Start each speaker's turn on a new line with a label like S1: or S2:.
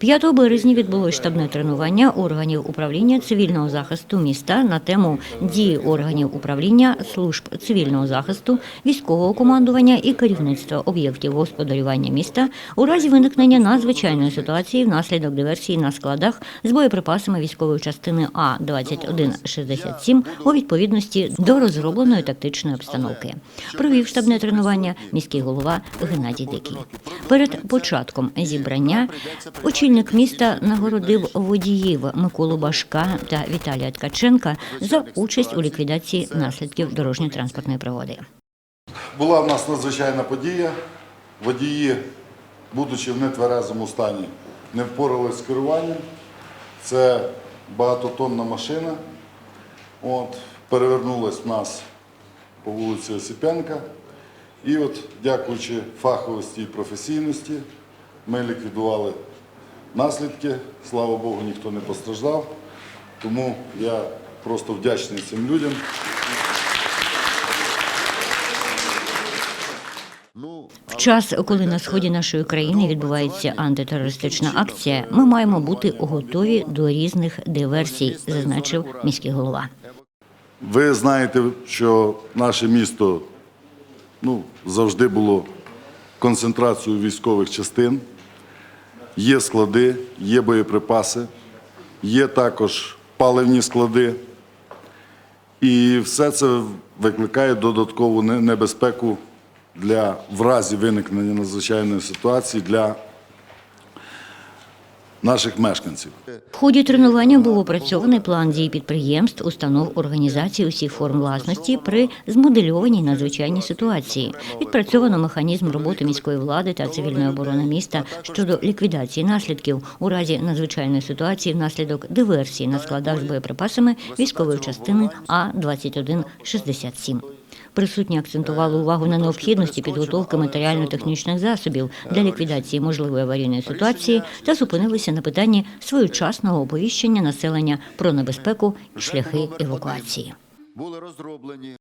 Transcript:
S1: 5 березня відбулось штабне тренування органів управління цивільного захисту міста на тему дії органів управління служб цивільного захисту, військового командування і керівництва об'єктів господарювання міста у разі виникнення надзвичайної ситуації внаслідок диверсії на складах з боєприпасами військової частини А 2167 у відповідності до розробленої тактичної обстановки. Провів штабне тренування міський голова Геннадій Дикий. Перед початком зібрання очільник міста нагородив водіїв Миколу Башка та Віталія Ткаченка за участь у ліквідації наслідків дорожньо-транспортної пригоди.
S2: Була в нас надзвичайна подія. Водії, будучи в нетверезому стані, не впоралися з керуванням. Це багатотонна машина. От, перевернулась в нас по вулиці Осипенка. І от, дякуючи фаховості і професійності, ми ліквідували наслідки. Слава Богу, ніхто не постраждав. Тому я просто вдячний цим людям.
S1: В час, коли на сході нашої країни відбувається антитерористична акція, ми маємо бути готові до різних диверсій, зазначив міський голова.
S2: Ви знаєте, що наше місто ну, завжди було концентрацією військових частин. Є склади, є боєприпаси, є також паливні склади. І все це викликає додаткову небезпеку для в разі виникнення надзвичайної ситуації для наших мешканців.
S1: В ході тренування був опрацьований план дій підприємств, установ, організацій усіх форм власності при змодельованій надзвичайній ситуації. Відпрацьовано механізм роботи міської влади та цивільної оборони міста щодо ліквідації наслідків у разі надзвичайної ситуації внаслідок диверсії на складах з боєприпасами військової частини А 2167 Присутні акцентували увагу на необхідності підготовки матеріально-технічних засобів для ліквідації можливої аварійної ситуації та зупинилися на питанні своєчасного оповіщення населення про небезпеку і шляхи евакуації.
S3: були розроблені